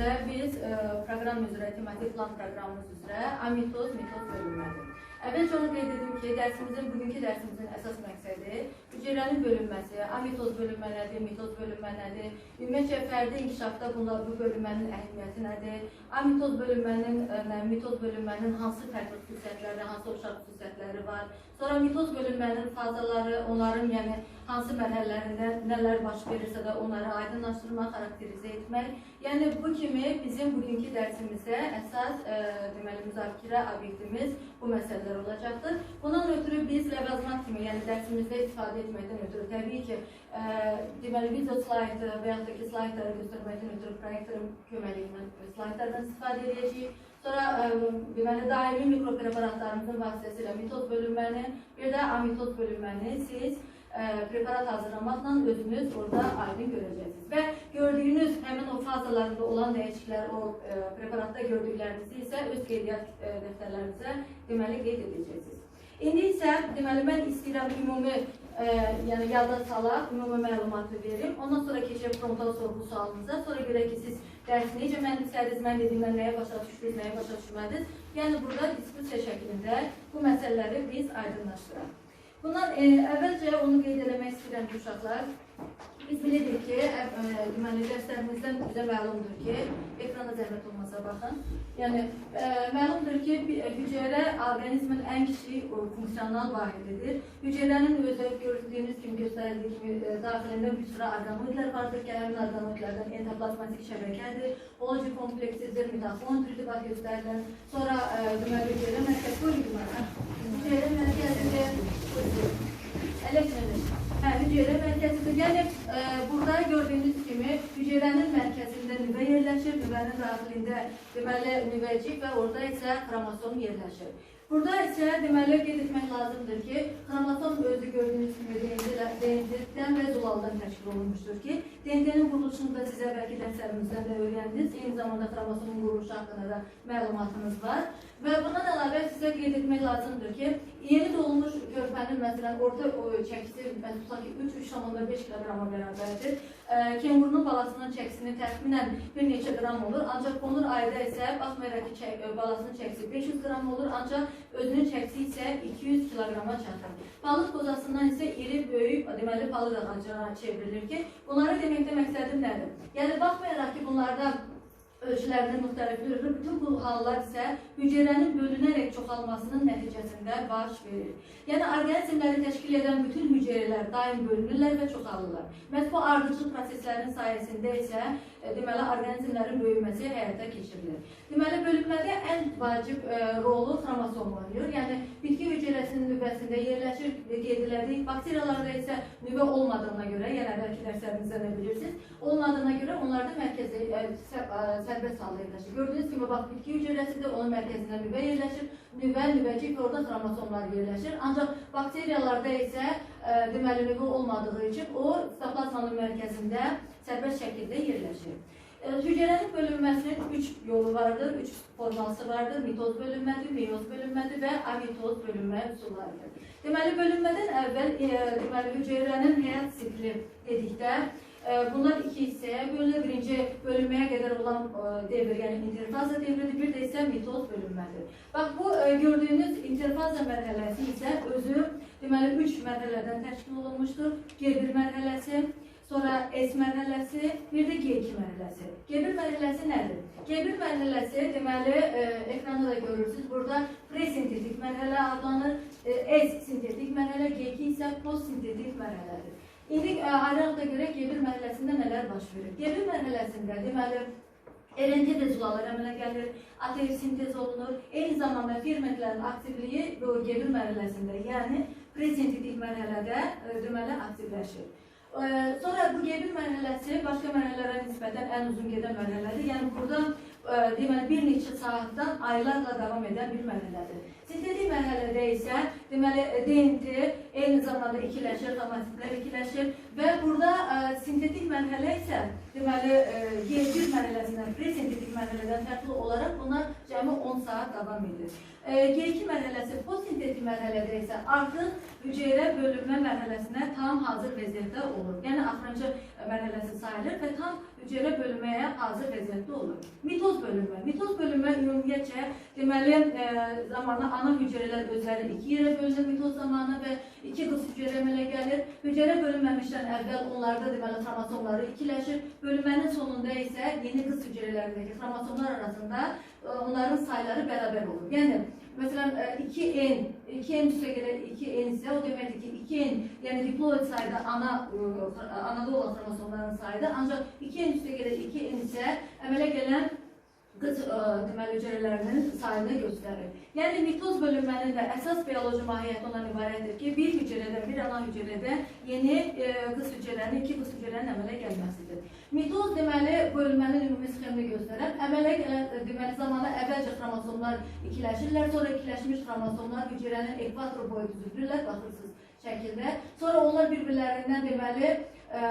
dersimizdə biz e, proqram üzrə, tematik plan proqramımız üzrə amitoz, mitoz bölünmədir. Əvvəlcə onu qeyd edim ki, dərsimizin, bugünkü dərsimizin əsas məqsədi hüceyrənin bölünməsi, amitoz bölünmə nədir, mitoz bölünmə nədir, ümumiyyətcə fərdi inkişafda bunlar bu bölünmənin əhəmiyyəti nədir, amitoz bölünmənin, nə, mitoz bölünmənin hansı fərqli xüsusiyyətləri, hansı oxşar xüsusiyyətləri var, sonra mitoz bölünmənin fazaları, onların yəni hansı mərhələlərində nələr baş verirsə də onları aydınlaşdırmaq, xarakterizə etmək. Yəni bu kimi bizim bugünkü dərsimizdə əsas ə, deməli müzakirə obyektimiz bu məsələlər olacaqdır. Bundan ötürü biz ləvazmat kimi, yəni dərsimizdə istifadə etməkdən ötürü təbii ki, ə, deməli video slaydı və yaxud da ki slaytları göstərməkdən ötürü proyektorun köməyi ilə slaytlardan istifadə edəcəyik. Sonra ə, deməli daimi mikropreparatlarımızın vasitəsilə mitoz bölünməni, bir də amitoz bölünməni siz ə, preparat hazırlamaqla özünüz orada aydın görəcəksiniz. Və gördüyünüz həmin o fazalarında olan dəyişikliklər, o ə, preparatda gördüklərinizi isə öz qeydiyyat ə, dəftərlərinizə deməli qeyd edəcəksiniz. İndi isə deməli mən istəyirəm ümumi ə, yəni yada salaq, ümumi məlumatı verim. Ondan sonra keçək frontal sorğu sualınıza. Sonra görək ki siz dərsi necə mənimsədiniz, mən dediyimdən nəyə başa düşdünüz, nəyə başa düşmədiniz. Yəni burada diskussiya şəklində bu məsələləri biz aydınlaşdıraq. Bundan e, əvvəlcə onu qeyd eləmək istəyirəm ki, uşaqlar. Biz bilirik ki, ə, ə, deməli dərslərimizdən bizə məlumdur ki, ekrana zəhmət olmasa baxın. Yəni ə, məlumdur ki, hüceyrə orqanizmin ən kiçik funksional vahididir. Hüceyrənin özü gördüyünüz kimi göstərildiyi kimi daxilində bir sıra orqanoidlər vardır ki, həmin orqanoidlərdən endoplazmatik şəbəkədir, oloji kompleksidir, mitokondridir bax göstərilən. Sonra deməli hüceyrə mərkəzi bölünmə. Hüceyrə mərkəzidir. Elektrik. Hə, hüceyrə mərkəzidir. Yəni e, burada gördüyünüz kimi hüceyrənin mərkəzində nüvə yerləşir, nüvənin daxilində deməli nüvəcik və orada isə xromosom yerləşir. Burada isə deməli qeyd lazımdır ki, xromosom özü gördüyünüz kimi DNT-dən və zulaldan təşkil olunmuşdur ki, DNT-nin da sizə bəlkə dərslərimizdən də öyrəndiniz. Eyni zamanda xromosomun quruluşu haqqında da məlumatınız var. Və bundan əlavə sizə qeyd etmək lazımdır ki, yeni doğulmuş körpənin məsələn orta çəkisi mən tutaq ki 3-3,5 kiloqrama bərabərdir. E, Kengurunun balasının çəkisini təxminən bir neçə qram olur. Ancaq qonur ayda isə baxmayaraq ki, çək, balasının çəkisi 500 qram olur, ancaq özünün çəkisi isə 200 kiloqrama çatır. Balıq qozasından isə iri, böyük, deməli balıq ağacına çevrilir ki, bunları deməkdə məqsədim nədir? Yəni baxmayaraq ki, bunlarda ölçülərində müxtəliflikdir. Bütün bu hallar isə hüceyrənin bölünərək çoxalmasının nəticəsində baş verir. Yəni orqanizmləri təşkil edən bütün hüceyrələr daim bölünürlər və çoxalırlar. Məhz bu ardıcıl proseslərin sayəsində isə e, deməli orqanizmlərin böyüməsi həyata keçirilir. Deməli bölünmədə ən vacib e, rolu xromosom oynayır. Yəni bitki hüceyrəsinin nüvəsində yerləşir, e, qeyd. Bakteriyalarda isə nüvə olmadığına görə, yəni bəlkə dərslərinizdə də bilirsiniz, olmadığına görə onlarda mərkəzi e, sərbəst halda yerləşir. Gördüyünüz kimi bax bitki hüceyrəsində onun mərkəzində nüvə yerləşir, nüvə, nüvəcik və orada xromosomlar yerləşir. Ancaq bakteriyalarda isə e, deməli nüvə olmadığı üçün o sitoplazmanın mərkəzində sərbəst şəkildə yerləşir. E, Hüceyrənin bölünməsinin üç yolu vardır, üç forması vardır. Mitoz bölünmədir, meyoz bölünmədir və amitoz bölünmə üsullarıdır. Deməli bölünmədən əvvəl e, deməli hüceyrənin həyat sikli dedikdə bunlar iki hissəyə bölünür. Birinci bölünməyə qədər olan e, devr, yəni interfaza devridir, bir də isə mitoz bölünmədir. Bax bu e, gördüyünüz interfaza mərhələsi isə özü deməli üç mərhələdən təşkil olunmuşdur. G1 mərhələsi, Sonra S mərhələsi, bir də G2 mərhələsi. G1 mərhələsi nədir? G1 mərhələsi deməli e, ekranda da görürsünüz. Burada presintetik mərhələ adlanır. S sintetik mərhələ, G2 isə postsintetik mərhələdir. İndi e, ayrıqda görə G1 mərhələsində nələr baş verir? G1 mərhələsində deməli RNT də zulalar əmələ gəlir, ATF sintez olunur. Eyni zamanda fermentlərin aktivliyi bu G1 mərhələsində, yəni presintetik mərhələdə e, deməli aktivləşir. Ee, Sonra bu G1 mərhələsi başqa mərhələlərə nisbətən ən uzun gedən mərhələdir. Yəni burada e, deməli bir neçə saatdan aylarla davam edən bir mərhələdir. Sintetik mərhələdə isə deməli DNT eyni zamanda ikiləşir, xromatitlər ikiləşir və burada e, sintetik mərhələ isə deməli e, G1 mərhələsindən presintetik mərhələdən fərqli olaraq bunlar cəmi 10 saat davam edir. E, G2 mərhələsi fotosintetik mərhələdə isə artıq hüceyrə bölünmə mərhələsinə tam hazır vəziyyətdə olur. Yəni axırıncı mərhələsi sayılır və tam hüceyrə bölünməyə hazır vəziyyətdə olur. Mitoz bölünmə. Mitoz bölünmə ümumiyyətcə deməli e, zamanı ana hüceyrələr özləri iki yerə bölünür mitoz zamanı və iki qız hüceyrə əmələ gəlir. Hüceyrə bölünməmişdən əvvəl onlarda deməli xromosomları ikiləşir. Bölünmənin sonunda isə yeni qız hüceyrələrindəki xromosomlar arasında e, onların sayları bərabər olur. Yəni E, 2N, 2N üstəgələ 2N isə o deməkdir ki, 2N, yəni diploid sayda ana e, anada olan xromosomların sayıdır. Ancaq 2N üstəgələ 2N isə əmələ gələn qız deməli hüceyrələrinin sayını göstərir. Yəni mitoz bölünmənin də əsas bioloji mahiyyəti ondan ibarətdir ki, bir hüceyrədən, bir ana hüceyrədən yeni qız hüceyrənin, iki qız hüceyrənin əmələ gəlməsidir. Mitoz deməli bölünmənin ümumi sxemini göstərər. Əmələ gələn ə, deməli zamanı əvvəlcə xromosomlar ikiləşirlər, sonra ikiləşmiş xromosomlar hüceyrənin ekvator boyu düzülürlər, baxırsınız şəkildə. Sonra onlar bir-birlərindən deməli ə, ə,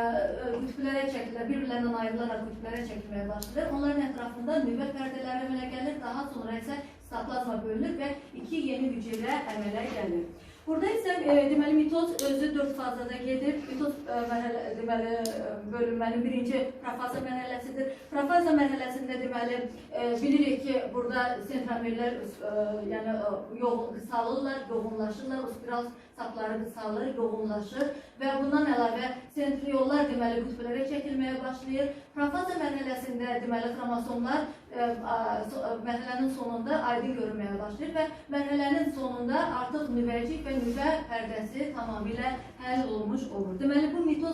qütblərə çəkilir, bir-birlərindən ayrılaraq qütblərə çəkilməyə başlayır. Onların ətrafında nüvə pərdələri əmələ gəlir, daha sonra isə sitoplazma bölünür və iki yeni hüceyrə əmələ gəlir. Burada isə e, deməli mitoz özü 4 fazada gedir. Mitoz e, mərhələ e, birinci profaza mərhələsidir. Profaza mərhələsində deməli e, bilirik ki, burada sentromerlər e, yəni e, yoğun qısalırlar, yoğunlaşırlar, spiral sapları qısalır, yoğunlaşır və bundan əlavə sentriollar deməli qütblərə çəkilməyə başlayır. Profaza mərhələsində deməli xromosomlar mərhələnin sonunda aydın görünməyə başlayır və mərhələnin sonunda artıq nüvəcik və nüvə pərdəsi tamamilə həll olmuş olur. Deməli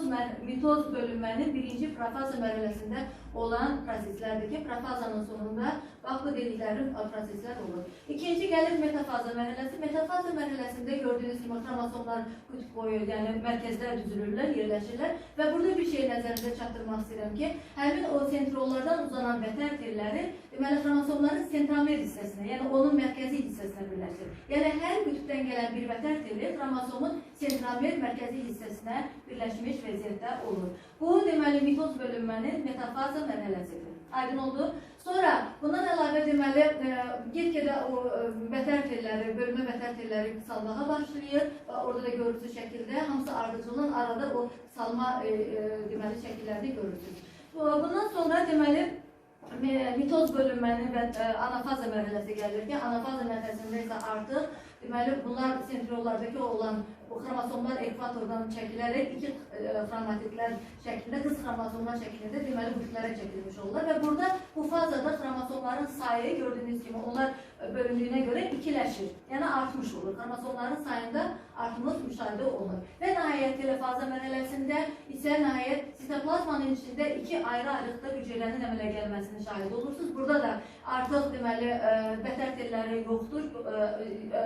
mitoz mitoz bölünmənin birinci profaza mərhələsində olan proseslərdir ki, profazanın sonunda bax bu dediklərim proseslər olur. İkinci gəlir metafaza mərhələsi. Metafaza mərhələsində gördüyünüz kimi xromosomlar qütb boyu, yəni mərkəzdə düzülürlər, yerləşirlər və burada bir şey nəzərinizə çatdırmaq istəyirəm ki, həmin o sentrollardan uzanan vətər telləri deməli xromosomların sentromer hissəsinə, yəni onun mərkəzi hissəsinə birləşir. Yəni hər qütbdən gələn bir vətər teli xromosomun sentromer mərkəzi hissəsinə birləşmiş vəziyyətdə olur. Bu deməli mitoz bölünmənin metafaza mərhələsidir. Aydın oldu? Sonra bundan əlavə deməli e, get-gedə o e, vətər telləri, bölmə vətər telləri qısalmağa başlayır. Və Orada da görürsüz şəkildə hamısı ardıcılan arada o salma e, e, deməli şəkillərini görürsüz. Bu- Bundan sonra deməli mitoz bölünmənin və e, anafaza mərhələsi gəlir ki, anafaza mərhələsində isə artıq deməli bunlar sentriollardakı olan bu xromosomlar ekvatordan çəkilərək iki e, xromatitlər şəklində, qız xromosomlar şəklində deməli qütblərə çəkilmiş olurlar və burada bu fazada xromosomların sayı gördüyünüz kimi onlar bölündüyünə görə ikiləşir. Yəni artmış olur. Xromosomların sayında artımız müşahidə olunur. Və nəhayət telefaza mərhələsində isə nəhayət sitoplazmanın içində iki ayrı-ayrılıqda hüceyrənin əmələ gəlməsini şahid olursunuz. Burada da artıq deməli ə, vətər telləri yoxdur, ə, ə,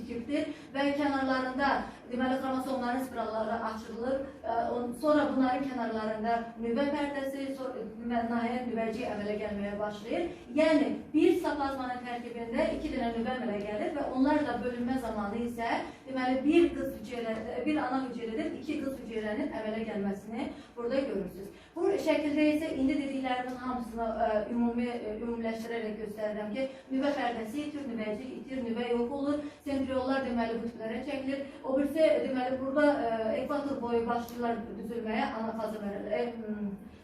itibdir və kənarlarında deməli xromosomların spiralları açılır. Sonra bunların kənarlarında nüvə pərdəsi, nəhayət nüvəcik əmələ gəlməyə başlayır. Yəni bir sitoplazmanın tərkibində iki dənə nüvə əmələ gəlir və onlarla bölünmə zamanı isə deməli bir qız hüceyrədə, bir ana hüceyrədən iki qız hüceyrənin əmələ gəlməsini burada görürsüz. Bu şəkildə isə indi dediklərimin hamısını ə, ümumi ə, ümumiləşdirərək göstərirəm ki, nüvə pərdəsi itir, nüvəcik itir, nüvə yox olur, sentriollar deməli qütblərə çəkilir. O birisi deməli burada ə, ekvator boyu başlayırlar düzülməyə anafaza mərhələsi,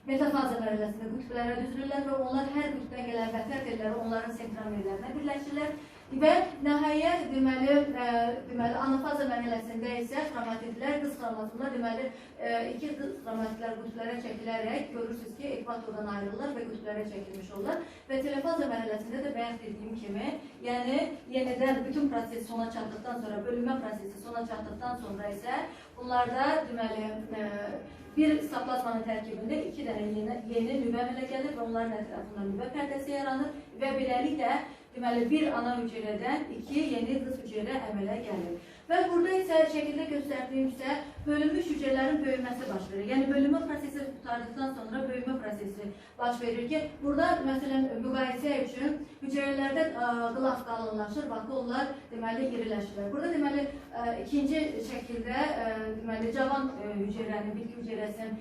metafaza mərhələsində qütblərə düzülürlər və onlar hər qütbdən gələn vətər telləri onların sentromerlərinə birləşirlər. Və nəhayət deməli, ə, deməli anafaza mərhələsində isə xromatitlər, qız xromatitlər deməli ə, iki qız xromatitlər qütblərə çəkilərək görürsüz ki, ekvatordan ayrılırlar və qütblərə çəkilmiş olurlar. Və telefaza mərhələsində də bəyan etdiyim kimi, yəni yenidən bütün proses sona çatdıqdan sonra, bölünmə prosesi sona çatdıqdan sonra isə bunlarda deməli ə, bir sitoplazmanın tərkibində iki dənə yeni, yeni nüvə əmələ gəlir və onların ətrafında nüvə pərdəsi yaranır və beləliklə deməli bir ana hüceyrədən iki yeni qız hüceyrə əmələ gəlir. Və burada isə şəkildə göstərdiyim isə bölünmüş hüceyrələrin böyüməsi baş verir. Yəni bölünmə prosesi qurtardıqdan sonra böyümə prosesi baş verir ki, burada məsələn müqayisə üçün hüceyrələrdə ə, qılaf qalınlaşır, vakuollar deməli iriləşirlər. Burada deməli ikinci şəkildə deməli cavan hüceyrənin, bitki hüceyrəsinin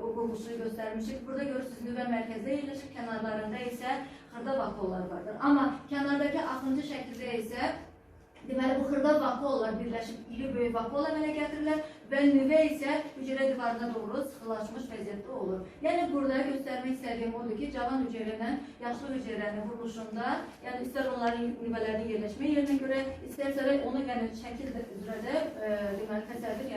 quruluşunu göstərmişik. Burada görürsünüz nüvə mərkəzdə yerləşir, kənarlarında isə xırda vakuollar vardır. Amma kənardakı axıncı şəkildə isə Deməli bu xırda vakuollar birləşib iri böyük vakuol əmələ gətirirlər və nüvə isə hüceyrə divarına doğru sıxılaşmış vəziyyətdə olur. Yəni burada göstərmək istədiyim odur ki, cavan hüceyrədən yaşlı hüceyrənin quruluşunda, yəni istər onların nüvələrinin yerləşmə yerinə görə, istərsə onu yəni şəkil üzrə də e, deməli təsəvvür yaradılır.